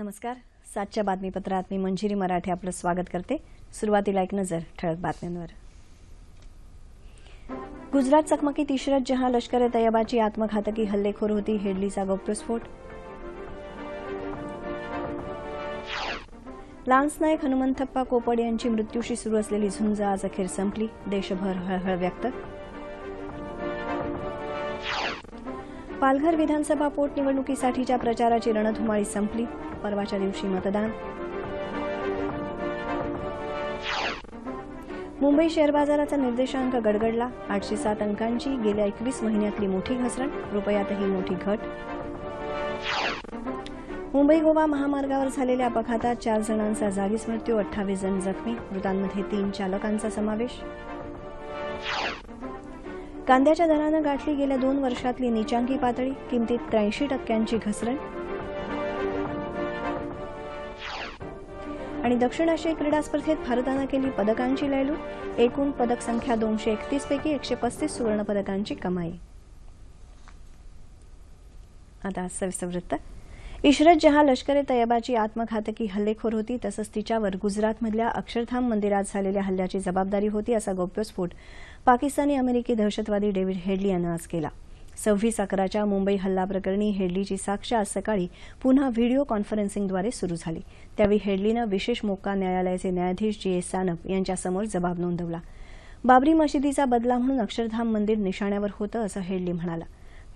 नमस्कार. सातच्या बातमीपत्रात मी मंजिरी मराठे आपलं स्वागत करते. सुरुवातीला एक नजर ठळक बातम्यांवर. गुजरात चकमकीत इशरत जहां लष्कर ए तयबाची आत्मघातकी हल्लेखोर होती हेडलीचा गौप्यस्फोट लान्स नायक हनुमंतप्पा कोपड यांची मृत्यूशी सुरू असलेली झुंज आज अखेर संपली. देशभर हळहळ व्यक्त. पालघर विधानसभा पोटनिवडणुकीसाठीच्या प्रचाराची रणधुमाळी संपली. परवाच्या दिवशी मतदान. मुंबई शेअर बाजाराचा निर्देशांक गडगडला. आठशे सात अंकांची गेल्या एकवीस महिन्यातली मोठी घसरण. रुपयातही मोठी घट. मुंबई गोवा महामार्गावर झालेल्या अपघातात चार जणांचा जागीच मृत्यू अठ्ठावीस जण जखमी. मृतांमध्ये तीन चालकांचा समावेश. कांद्याच्या दरानं गाठली गेल्या दोन वर्षातली निचांकी पातळी किमतीत त्र्याऐंशी टक्क्यांची घसरण. आणि दक्षिण आशियाई क्रीडा स्पर्धेत भारतानं केली पदकांची लयलू एकूण पदक संख्या दोनशे एकतीस पैकी एकशे पस्तीस सुवर्ण पदकांची कमाई. आता सविस्तर वृत्त. इशरत जहां लष्कर ए तयबाची आत्मघातकी हल्लेखोर होती तसंच तिच्यावर गुजरातमधल्या अक्षरधाम मंदिरात झालेल्या हल्ल्याची जबाबदारी होती असा गौप्यस्फोट पाकिस्तानी अमेरिकी दहशतवादी डेव्हिड हेडली यानं आज केला. सव्वीस अकराच्या मुंबई हल्ला प्रकरणी हेडलीची साक्ष आज सकाळी पुन्हा व्हिडिओ कॉन्फरन्सिंगद्वारे सुरू झाली. त्यावेळी हेडलीनं विशेष मोक्का न्यायालयाचे न्यायाधीश जी एस सानप यांच्यासमोर जबाब नोंदवला. बाबरी मशिदीचा बदला म्हणून अक्षरधाम मंदिर निशाण्यावर होतं असं हेडली म्हणाला.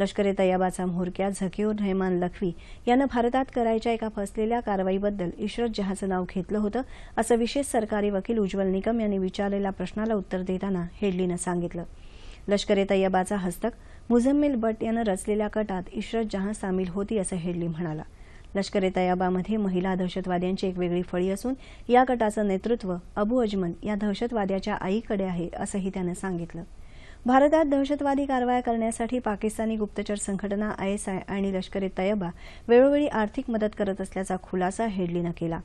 लष्कर ए तय्यबाचा म्होरक्या झकीउर रहमान लखवी यानं भारतात करायच्या एका फसलेल्या कारवाईबद्दल इशरत जहाचं नाव घेतलं होतं असं विशेष सरकारी वकील उज्ज्वल निकम यांनी विचारलेल्या प्रश्नाला उत्तर देताना हेडलीनं सांगितलं. लष्कर ए तय्यबाचा हस्तक मुझम्मिल बट यानं रचलेल्या कटात इशरत जहां सामील होती असं हेडली म्हणाला. लष्कर ए तयाबामध्ये महिला दहशतवाद्यांची एक वेगळी फळी असून या गटाचं नेतृत्व अबू अजमन या दहशतवाद्याच्या आईकडे आहे असंही त्यानं सांगितलं. भारतात दहशतवादी कारवाया करण्यासाठी पाकिस्तानी गुप्तचर संघटना आयएसआय आणि लष्कर ए तयबा वेळोवेळी आर्थिक मदत करत असल्याचा खुलासा हेडलीनं केला.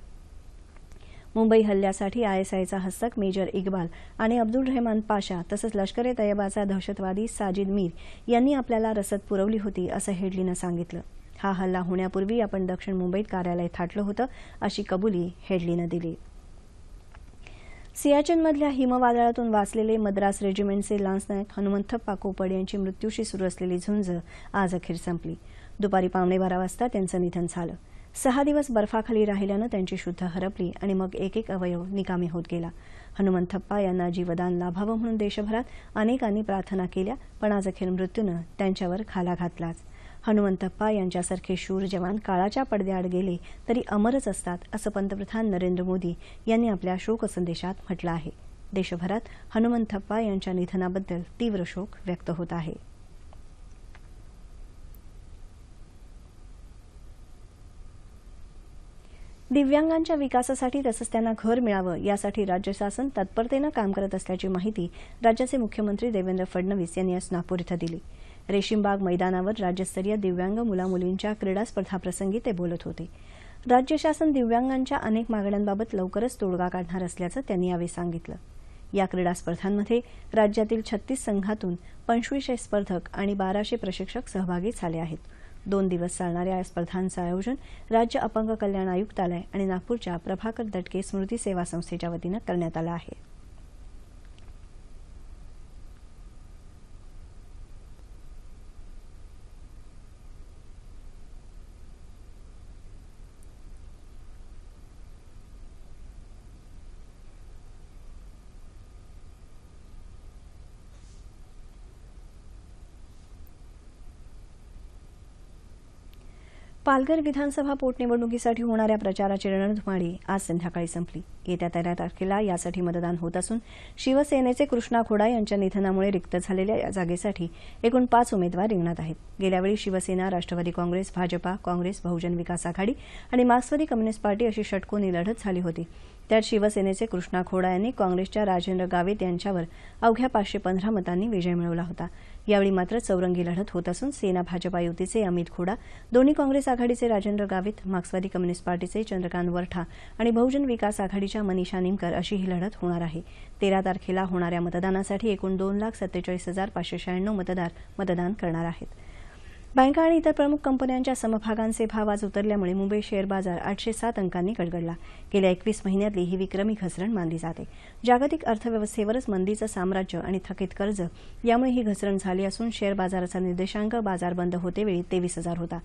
मुंबई हल्ल्यासाठी आयएसआयचा हस्तक मेजर इक्बाल आणि अब्दुल रहमान पाशा तसंच लष्कर ए तयबाचा दहशतवादी साजिद मीर यांनी आपल्याला रसद पुरवली होती असं हेडलीनं सांगितलं. हा हल्ला होण्यापूर्वी आपण दक्षिण मुंबईत कार्यालय थाटलं होतं अशी कबुली हेडलीनं दिली. सियाचीनमधल्या हिमवादळातून वाचलेले मद्रास रेजिमेंटचे लान्सनायक हनुमंतप्पा कोपड यांची मृत्यूशी सुरू असलेली झुंज आज अखेर संपली. दुपारी पावणे बारा वाजता त्यांचं निधन झालं. सहा दिवस बर्फाखाली राहिल्यानं त्यांची शुद्ध हरपली आणि मग एक एक अवयव निकामी होत गेला. हनुमंतप्पा यांना जीवदान लाभावं म्हणून देशभरात अनेकांनी प्रार्थना केल्या पण आज अखेर मृत्यूनं त्यांच्यावर खाला घातलाच. हनुमंतप्पा यांच्यासारखे शूर जवान काळाच्या पडद्याआड गेले तरी अमरच असतात असं पंतप्रधान नरेंद्र मोदी यांनी आपल्या शोकसंदेशात म्हटलं आहे. देशभरात हनुमंतप्पा यांच्या निधनाबद्दल तीव्र शोक व्यक्त होत आहे. दिव्यांगांच्या विकासासाठी तसंच त्यांना घर मिळावं यासाठी राज्य शासन तत्परतेनं काम करत असल्याची माहिती राज्याचे मुख्यमंत्री देवेंद्र फडणवीस यांनी आज नागपूर इथं दिली. रेशीमबाग मैदानावर राज्यस्तरीय दिव्यांग मुलामुलींच्या क्रीडा स्पर्धाप्रसंगी ते बोलत होते. राज्य शासन दिव्यांगांच्या अनेक मागण्यांबाबत लवकरच तोडगा काढणार असल्याचं त्यांनी यावेळी सांगितलं. या क्रीडा स्पर्धांमध्ये राज्यातील छत्तीस संघातून पंचवीसशे स्पर्धक आणि बाराशे प्रशिक्षक सहभागी झाले आहेत. दोन दिवस चालणाऱ्या या स्पर्धांचं आयोजन राज्य अपंग कल्याण आयुक्तालय आणि नागपूरच्या प्रभाकर दटके स्मृती सेवा संस्थेच्या वतीनं करण्यात आलं आहे. पालघर विधानसभा पोटनिवडणुकीसाठी होणाऱ्या प्रचाराची रणधुमाळी आज संध्याकाळी संपली. येत्या तेरा तारखेला यासाठी मतदान होत असून शिवसेनेचे कृष्णा खोडा यांच्या निधनामुळे रिक्त झालेल्या या जागेसाठी एकूण पाच उमेदवार रिंगणात आहेत. गेल्यावेळी शिवसेना राष्ट्रवादी काँग्रेस भाजपा काँग्रेस बहुजन विकास आघाडी आणि मार्क्सवादी कम्युनिस्ट पार्टी अशी षटकोनी लढत झाली होती. त्यात शिवसेनेचे कृष्णा खोडा यांनी काँग्रेसच्या राजेंद्र गावित यांच्यावर अवघ्या पाचशे पंधरा मतांनी विजय मिळवला होता. यावेळी मात्र चौरंगी लढत होत असून सेना भाजपा युतीचे अमित खोडा दोन्ही काँग्रेस आघाडीचे राजेंद्र गावित मार्क्सवादी कम्युनिस्ट पार्टीचे चंद्रकांत वरठा आणि बहुजन विकास आघाडीच्या मनीषा निमकर अशी ही लढत होणार आहे. तेरा तारखेला होणाऱ्या मतदानासाठी एकूण दोन लाख सत्तेचाळीस हजार पाचशे शहाण्णव मतदार मतदान करणार आहेत. बँका आणि इतर प्रमुख कंपन्यांच्या समभागांचे भाव आज उतरल्यामुळे मुंबई शेअर बाजार आठशे सात अंकांनी गडगडला. गेल्या एकवीस महिन्यातली ही विक्रमी घसरण मानली जाते. जागतिक अर्थव्यवस्थेवरच मंदीचं साम्राज्य आणि थकीत कर्ज यामुळे ही घसरण झाली असून शेअर बाजाराचा निर्देशांक बाजार बंद होतेवेळी तेवीस हजार होता.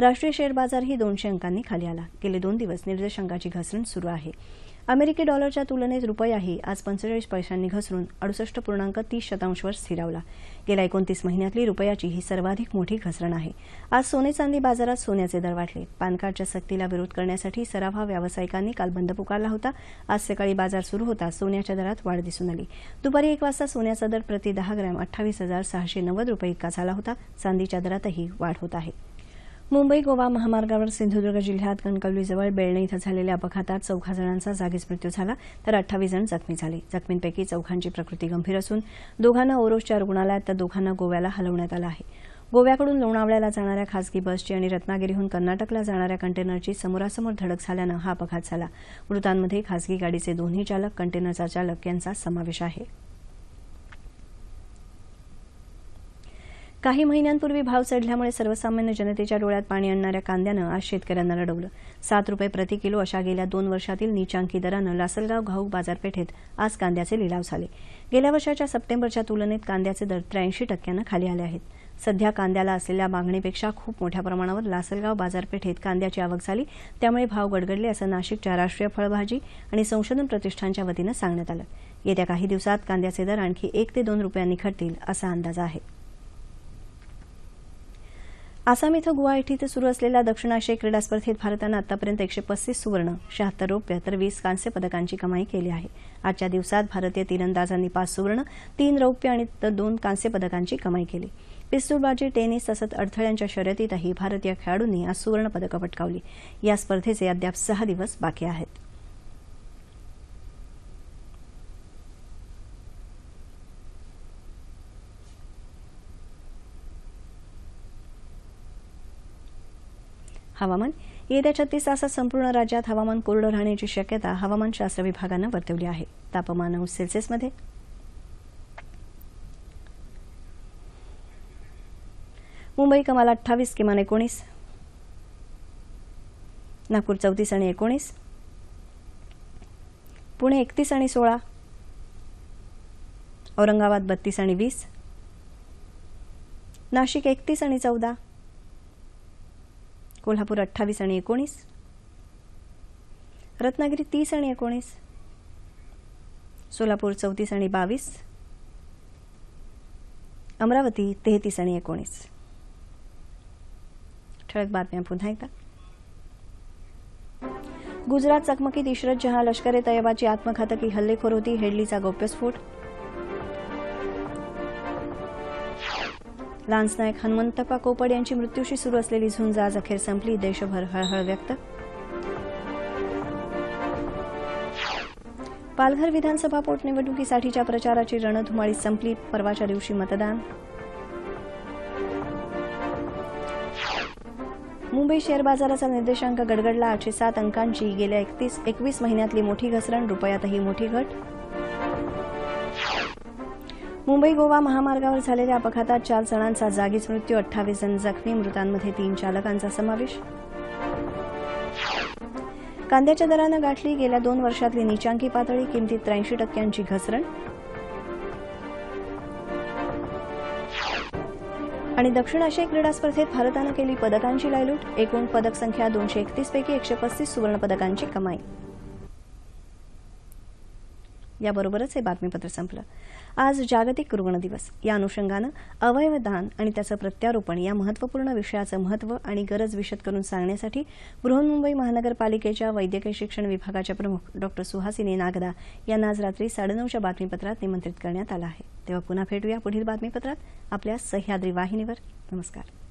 राष्ट्रीय शेअर बाजारही दोनशे अंकांनी खाली आला. गेले दोन दिवस निर्देशांकाची घसरण सुरू आहे. अमेरिकी डॉलरच्या तुलनेत रुपयाही आज पंचेचाळीस पैशांनी घसरून अडुसष्ट पूर्णांक तीस शतांशवर स्थिरावला. गेल्या एकोणतीस महिन्यातली रुपयाची ही सर्वाधिक मोठी घसरण आहे. आज सोने चांदी बाजारात सोन्याचे दर वाढले. पानकार्डच्या सक्तीला विरोध करण्यासाठी सराफा व्यावसायिकांनी काल बंद पुकारला होता. आज सकाळी बाजार सुरू होता. सोन्याच्या दरात वाढ दिसून आली. दुपारी एक वाजता सोन्याचा दर प्रति दहा ग्रॅम अठ्ठावीस हजार सहाशे नव्वद रुपये इतका झाला होता. चांदीच्या दरातही वाढ होत आहे. मुंबई गोवा महामार्गावर सिंधुदुर्ग जिल्ह्यात कणकवलीजवळ बेळणे इथं झालेल्या अपघातात चौघा जणांचा जागीच मृत्यू झाला तर अठ्ठावीस जण जखमी झाले. जखमींपैकी चौघांची प्रकृती गंभीर असून दोघांना ओरोसच्या रुग्णालयात तर दोघांना गोव्याला हलवण्यात आलं आहे. गोव्याकडून लोणावळ्याला जाणाऱ्या खासगी बसची आणि रत्नागिरीहून कर्नाटकला जाणाऱ्या कंटेनरची समोरासमोर धडक झाल्यानं हा अपघात झाला. मृतांमध्ये खासगी गाडीचे दोन्ही चालक कंटेनरचा चालक यांचा समावेश आहे. काही महिन्यांपूर्वी भाव चढल्यामुळे सर्वसामान्य जनतेच्या डोळ्यात पाणी आणणाऱ्या कांद्यानं आज शेतकऱ्यांना रडवलं सात रुपये प्रति किलो अशा गेल्या दोन वर्षातील नीचांकी दरानं लासलगाव घाऊक बाजारपेठेत आज कांद्याचे लिलाव झाले. गेल्या वर्षाच्या सप्टेंबरच्या तुलनेत कांद्याचे दर त्र्याऐंशी टक्क्यानं खाली आले आहेत. सध्या कांद्याला असलेल्या मागणीपेक्षा खूप मोठ्या प्रमाणावर लासलगाव बाजारपेठेत कांद्याची आवक झाली. त्यामुळे भाव गडगडले असं नाशिकच्या राष्ट्रीय फळभाजी आणि संशोधन प्रतिष्ठानच्या वतीनं सांगण्यात आलं. येत्या काही दिवसात कांद्याचे दर आणखी एक ते दोन रुपयांनी घटतील असा अंदाज आहे. आसाम इथं गुवाहाटी इथं सुरू असलेल्या दक्षिण आशियाई क्रीडा स्पर्धेत भारतानं आतापर्यंत एकशे पस्तीस सुवर्ण शहात्तर रौप्य तर वीस कांस्य पदकांची कमाई केली आहे. आजच्या दिवसात भारतीय तिरंदाजांनी पाच सुवर्ण तीन रौप्य आणि तर दोन कांस्य पदकांची कमाई केली. पिस्तूलबाजी टेनिस तसंच अडथळ्यांच्या शर्यतीतही भारतीय खेळाडूंनी आज सुवर्ण पदकं पटकावली. या स्पर्धेचे अद्याप सहा दिवस बाकी आहेत. हवामान. येत्या छत्तीस तासात संपूर्ण राज्यात हवामान कोरडं राहण्याची शक्यता हवामानशास्त्र विभागानं वर्तवली आहे. तापमान नऊ सेल्सिअसमध्ये मुंबई कमाल अठ्ठावीस किमान एकोणीस. नागपूर चौतीस आणि एकोणीस. पुणे एकतीस आणि सोळा. औरंगाबाद बत्तीस आणि वीस. नाशिक एकतीस आणि चौदा. कोल्हापूर अठ्ठावीस आणि एकोणीस. रत्नागिरी तीस आणि एकोणीस. सोलापूर चौतीस आणि बावीस. अमरावती तेहतीस आणि एकोणीस. ठळक बातम्या पुन्हा एकदा. गुजरात चकमकीत इशरत जहां लष्कर ए तयबाची आत्मघातकी हल्लेखोर होती हेडलीचा गौप्यस्फोट लान्स नायक हनुमंतप्पा कोपड यांची मृत्यूशी सुरू असलेली झुंज आज अखेर संपली. देशभर हळहळ व्यक्त. पालघर विधानसभा पोटनिवडणुकीसाठीच्या प्रचाराची रणधुमाळी संपली. परवाच्या दिवशी मतदान. मुंबई शेअर बाजाराचा निर्देशांक गडगडला. आठशे सात अंकांची गेल्या एकतीस एकवीस महिन्यातली मोठी घसरण. रुपयातही मोठी घट. मुंबई गोवा महामार्गावर झालेल्या अपघातात चार जणांचा जागीच मृत्यू अठ्ठावीस जण जखमी मृतांमध्ये तीन चालकांचा समावेश. कांद्याच्या दरानं गाठली गेल्या दोन वर्षातली निचांकी पातळी किमतीत त्र्याऐंशी टक्क्यांची घसरण. आणि दक्षिण आशियाई क्रीडा स्पर्धेत भारतानं केली पदकांची लायलूट. एकूण पदक संख्या दोनशे एकतीस पैकी एकशे पस्तीस सुवर्ण पदकांची कमाई. याबरोबरच हे बातमीपत्र संपलं. आज जागतिक रुग्ण दिवस. या अनुषंगानं अवयवदान आणि त्याचं प्रत्यारोपण या महत्त्वपूर्ण विषयाचं महत्त्व आणि गरज विशद करून सांगण्यासाठी बृहन्मुंबई महानगरपालिकेच्या वैद्यकीय शिक्षण विभागाच्या प्रमुख डॉक्टर सुहासिनी नागदा यांना आज रात्री साडेनऊच्या बातमीपत्रात निमंत्रित करण्यात आलं आहे. तेव्हा पुन्हा भेटूया पुढील बातमीपत्रात आपल्या सह्याद्री वाहिनीवर. नमस्कार.